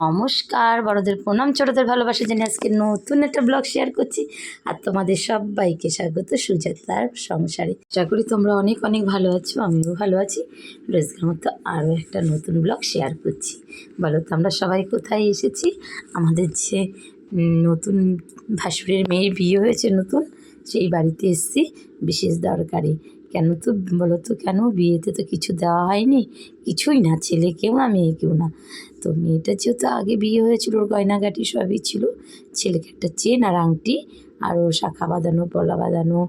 নমস্কার, বড়দের প্রণাম, ছোটদের ভালোবাসা জেনে আজকে নতুন একটা ব্লগ শেয়ার করছি। আর তোমাদের সবাইকে স্বাগত সুজাতার সংসারে। আশা করি তোমরা অনেক অনেক ভালো আছো, আমিও ভালো আছি। রোজগার মতো আরও একটা নতুন ব্লগ শেয়ার করছি। বলো তো আমরা সবাই কোথায় এসেছি? আমাদের যে নতুন ভাসুরের মেয়ের বিয়ে হয়েছে নতুন, সেই বাড়িতে এসেছি, বিশেষ দরকারি। কেন তো, বলো তো কেন? বিয়েতে তো কিছু দেওয়া হয়নি। কিছুই না, ছেলে কেউ না মেয়েকেও না। তো মেয়েটার যেহেতু আগে বিয়ে হয়েছিল, ওর গয়নাগাটি সবই ছিল। ছেলেকে একটা চেন আর আংটি, আর ওর শাখা বাঁধানো, পলা বাঁধানো,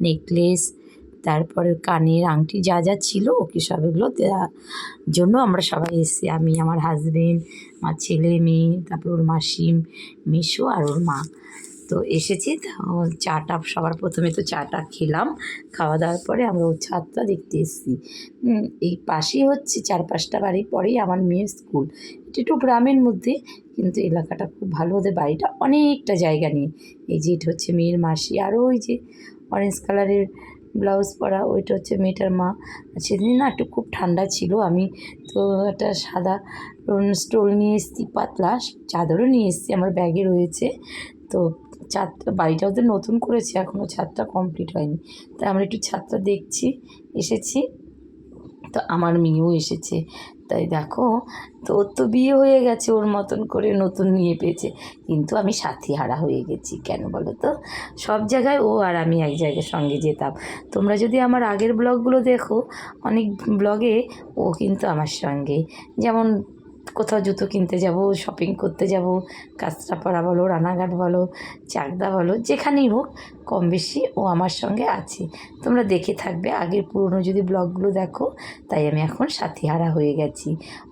নেকলেস, তারপরে কানের আংটি যা যা ছিল, ওকে সব এগুলো দেওয়ার জন্য আমরা সবাই এসেছি। আমি, আমার হাজবেন্ড আমার ছেলে, মেয়ে, তারপর ওর মাসিম, মিশো আর ওর মা। তো এসেছি। চাটা, সবার প্রথমে তো চাটা খেলাম। খাওয়া দাওয়ার পরে আমরা ওর ছাদটা দেখতে এসেছি। এই পাশেই হচ্ছে চার পাঁচটা বাড়ি পরেই আমার মেয়ের স্কুল। এটা একটু গ্রামের মধ্যে, কিন্তু এলাকাটা খুব ভালো। ওদের বাড়িটা অনেকটা জায়গা নিয়ে। এই যে এটা হচ্ছে মেয়ের মাসি। আরও ওই যে অরেঞ্জ কালারের ব্লাউজ পরা, ওইটা হচ্ছে মেয়েটার মা। সেদিন না একটু খুব ঠান্ডা ছিল। আমি তো একটা সাদা স্টোল নিয়ে এসেছি, পাতলা। চাদরও নিয়ে এসেছি, আমার ব্যাগে রয়েছে। তো ছাদ, বাড়িটা ওদের নতুন করেছে এখনও ছাদটা কমপ্লিট হয়নি। তাই আমরা একটু ছাদটা দেখছি, এসেছি। তো আমার মেয়েও এসেছে। তাই দেখো, তো ওর তো বিয়ে হয়ে গেছে, ওর মতন করে নতুন নিয়ে পেয়েছে। কিন্তু আমি সাথী হারা হয়ে গেছি, কেন বলো তো? সব জায়গায় ও আর আমি এক জায়গায় সঙ্গে যেতাম। তোমরা যদি আমার আগের ব্লগগুলো দেখো, অনেক ব্লগে ও কিন্তু আমার সঙ্গে। যেমন কোথাও জুতো কিনতে যাব শপিং করতে যাব কাঁচরাপাড়া বলো রানাঘাট বলো, চাকদা বলো, যেখানেই হোক কম বেশি ও আমার সঙ্গে আছে। তোমরা দেখে থাকবে, আগের পুরনো যদি ব্লগগুলো দেখো, তাই আমি এখন সাথীহারা হয়ে গেছি।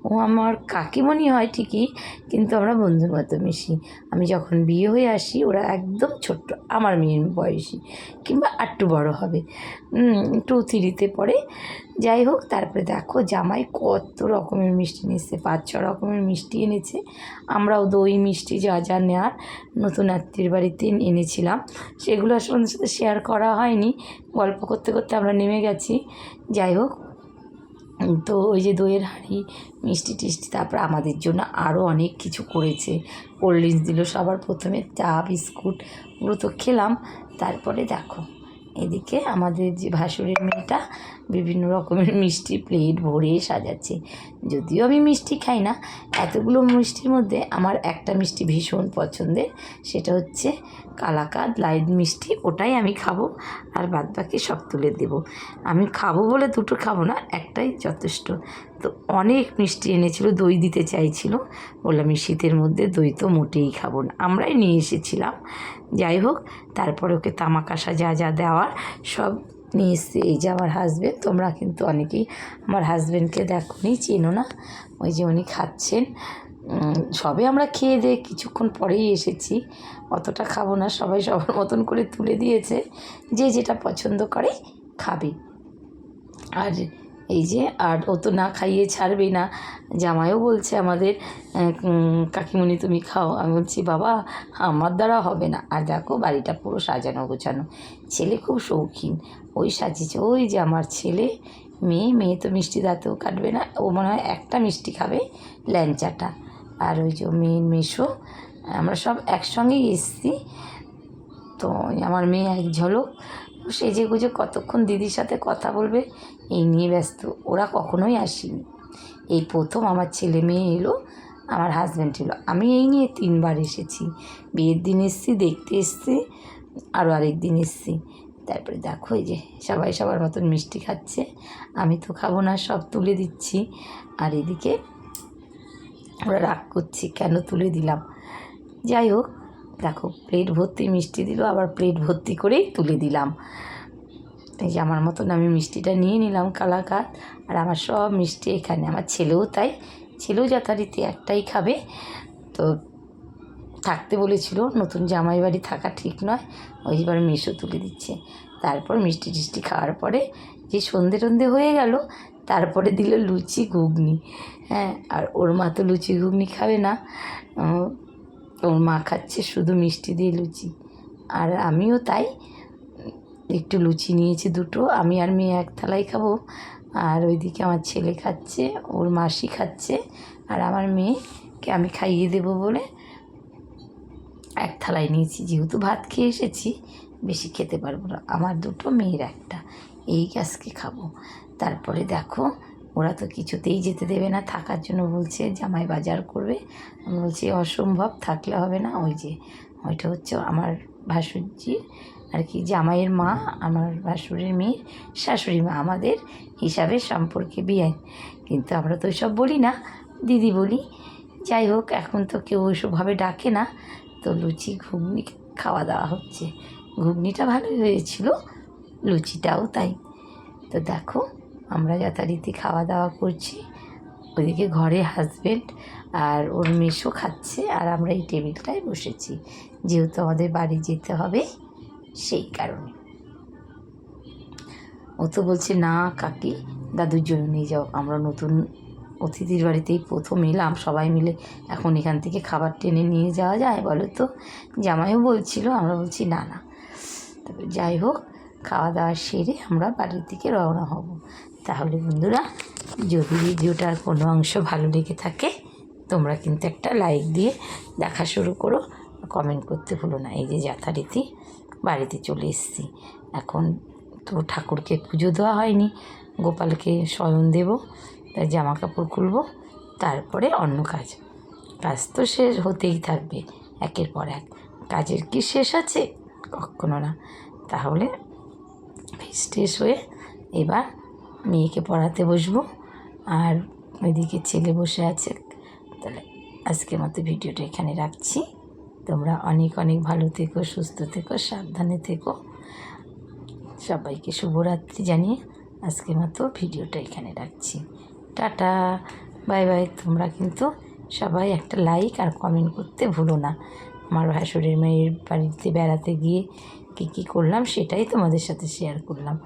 ও আমার কাকিমণি হয় ঠিকই, কিন্তু আমরা বন্ধুর মতো মিশি। আমি যখন বিয়ে হয়ে আসি, ওরা একদম ছোট্ট, আমার মেয়ের বয়সী, কিংবা আটটু বড় হবে। টু থ্রিতে পড়ে। যাই হোক, তারপরে দেখো, জামাই কত রকমের মিষ্টি নিচ্ছে পাঁচ, ছ রকমের মিষ্টি এনেছে। আমরাও দই মিষ্টি যা যা নেওয়ার নতুন আত্মীয় বাড়িতে এনেছিলাম। সেগুলো ওদের সাথে শেয়ার করা হয়নি। গল্প করতে করতে আমরা নেমে গেছি। যাই হোক, তো ওই যে দইয়ের হাঁড়ি, মিষ্টি টিষ্টি, তারপর আমাদের জন্য আরও অনেক কিছু করেছে। কোল্ড ড্রিঙ্কস দিল সবার প্রথমে, চা, বিস্কুট, ওগুলো তো খেলাম। তারপরে দেখো। এদিকে আমাদের যে ভাসুরের মেয়েটা বিভিন্ন রকমের মিষ্টি প্লেট ভরে সাজাচ্ছে। যদিও আমি মিষ্টি খাই না, এতগুলো মিষ্টির মধ্যে আমার একটা মিষ্টি ভীষণ পছন্দের, সেটা হচ্ছে কালাকাদ লাইট মিষ্টি, ওটাই আমি খাব আর বাদ বাকি সব তুলে দেব। আমি খাব বলে দুটো খাব না, একটাই যথেষ্ট। তো অনেক মিষ্টি এনেছিল, দই দিতে চাইছিল, বললাম শীতের মধ্যে দই তো মোটেই খাব না। আমরাই নিয়ে এসেছিলাম। যাই হোক, তারপরে ওকে তামাকাশা যা যা দেওয়ার সব নিয়ে এই যে আমার হাজব্যান্ড তোমরা কিন্তু অনেকেই আমার হাজব্যান্ডকে দেখো নি চেনো না। ওই যে উনি খাচ্ছেন। সবে আমরা খেয়ে দিয়ে কিছুক্ষণ পরেই এসেছি। অতটা খাব না, সবাই সবার মতন করে তুলে দিয়েছে। যে যেটা পছন্দ করে খাবে। আর এই যে, আর ও তো না খাইয়ে ছাড়বে না। জামাইও বলছে আমাদের কাকিমণি তুমি খাও। আমি বলছি, বাবা, আমার দ্বারা হবে না। আর দেখো বাড়িটা পুরো সাজানো গোছানো। ছেলে খুব শৌখিন। ওই সাজিয়েছে, ওই যে আমার ছেলে, মেয়ে মেয়ে তো মিষ্টি দাঁতেও কাটবে না। ও মনে হয় একটা মিষ্টি খাবে, ল্যাংচাটা। আর ওই যে মেয়ে মেশো, আমরা সব একসঙ্গেই এসছি। তো আমার মেয়ে এক ঝলক সেজে গুজে কতক্ষণ দিদির সাথে কথা বলবে, এই নিয়ে ব্যস্ত। ওরা কখনোই আসেনি। এই প্রথম আমার ছেলে মেয়ে এলো, আমার হাজব্যান্ড এলো। আমি এই নিয়ে তিনবার এসেছি। বিয়ের দিন এসেছি, দেখতে এসেছি আরও আরেক দিন এসেছি। তারপরে দেখো এই যে সবাই সবার মতন মিষ্টি খাচ্ছে। আমি তো খাব না, সব তুলে দিচ্ছি। আর এদিকে ওরা রাগ করছি, কেন তুলে দিলাম? যাই হোক দেখো প্লেট ভর্তি মিষ্টি দিল, আবার প্লেট ভর্তি করেই তুলে দিলাম। এই যে আমার মতন আমি মিষ্টিটা নিয়ে নিলাম কালাকাত, আর আমার সব মিষ্টি এখানে, আমার ছেলেও তাই, ছেলেও যথারীতি একটাই খাবে। তো থাকতে বলেছিল, নতুন জামাই বাড়ি থাকা ঠিক নয়, ওই এবার মেশো তুলে দিচ্ছে। তারপর মিষ্টি টিষ্টি খাওয়ার পরে যে সন্ধে টন্ধে হয়ে গেল, তারপরে দিল লুচি ঘুগনি। হ্যাঁ আর ওর মা তো লুচি ঘুগনি খাবে না। ওর মা খাচ্ছে শুধু মিষ্টি দিয়ে লুচি। আর আমিও তাই, একটু লুচি নিয়েছি দুটো। আমি আর মেয়ে এক থালাই খাব। আর ওইদিকে আমার ছেলে খাচ্ছে, ওর মাসি খাচ্ছে, আর আমার মেয়েকে আমি খাইয়ে দেবো বলে এক থালায় নিয়েছি। যেহেতু ভাত খেয়ে এসেছি, বেশি খেতে পারব না। আমার দুটো, মেয়ের একটা। এই আজকে খাব। তারপরে দেখো ওরা তো কিছুতেই যেতে দেবে না, থাকার জন্য বলছে, জামাই বাজার করবে। আমি বলছি, অসম্ভব, থাকলে হবে না। ওই যে, ওইটা হচ্ছে আমার ভাসুরজির আর কি, জামাইয়ের মা, আমার ভাসুরের মেয়ের শাশুড়ি মা, আমাদের হিসাবে সম্পর্কে বিয়ে কিন্তু আমরা তো ওইসব বলি না, দিদি বলি। যাই হোক, এখন তো কেউ ওইসবভাবে ডাকে না, তো লুচি, ঘুগনি খাওয়া দাওয়া হচ্ছে। ঘুগনিটা ভালোই হয়েছিল, লুচিটাও তাই। তো দেখো আমরা যথারীতি খাওয়া দাওয়া করছি। ওইদিকে ঘরে হাজবেন্ড আর ওর মেশো খাচ্ছে আর আমরা এই টেবিলটায় বসেছি। যেহেতু আমাদের বাড়ি যেতে হবে সেই কারণে। ও তো বলছে, না কাকি, দাদুর জন্য নিয়ে যাও। আমরা নতুন অতিথির বাড়িতেই প্রথম এলাম। সবাই মিলে এখন এখান থেকে খাবার টেনে নিয়ে যাওয়া যায় বলো তো? জামাইও বলছিল, আমরা বলছি, না না। তবে যাই হোক খাওয়া দাওয়া সেরে আমরা বাড়ির দিকে রওনা হব। তাহলে বন্ধুরা, যদি ভিডিওটার কোনো অংশ ভালো লেগে থাকে, তোমরা কিন্তু একটা লাইক দিয়ে দেখা শুরু করো। কমেন্ট করতে ভুলো না, এই যে যথারীতি বাড়িতে চলে এসেছি। এখন তো ঠাকুরকে পুজো দেওয়া হয়নি, গোপালকে শয়ন দেব তাই জামা কাপড় খুলবো, তারপরে অন্য কাজ। কাজ তো শেষ হতেই থাকবে, একের পর এক। কাজের কি শেষ আছে? কখনো না। তাহলে ট্রেশ হয়ে এবার মেয়েকে পড়াতে বসবো। আর ওইদিকে ছেলে বসে আছে। তাহলে আজকের মতো ভিডিওটা এখানে রাখছি। তোমরা অনেক অনেক ভালো থেকো, সুস্থ থেকো, সাবধানে থেকো। সবাইকে শুভরাত্রি জানিয়ে আজকের মতো ভিডিওটা এখানে রাখছি। টাটা। Bye bye. তোমরা কিন্তু সবাই একটা লাইক আর কমেন্ট করতে ভুলো না। আমার ভাসুরের মেয়ের বাড়িতে বেড়াতে গিয়ে কী কী করলাম সেটাই তোমাদের সাথে শেয়ার করলাম।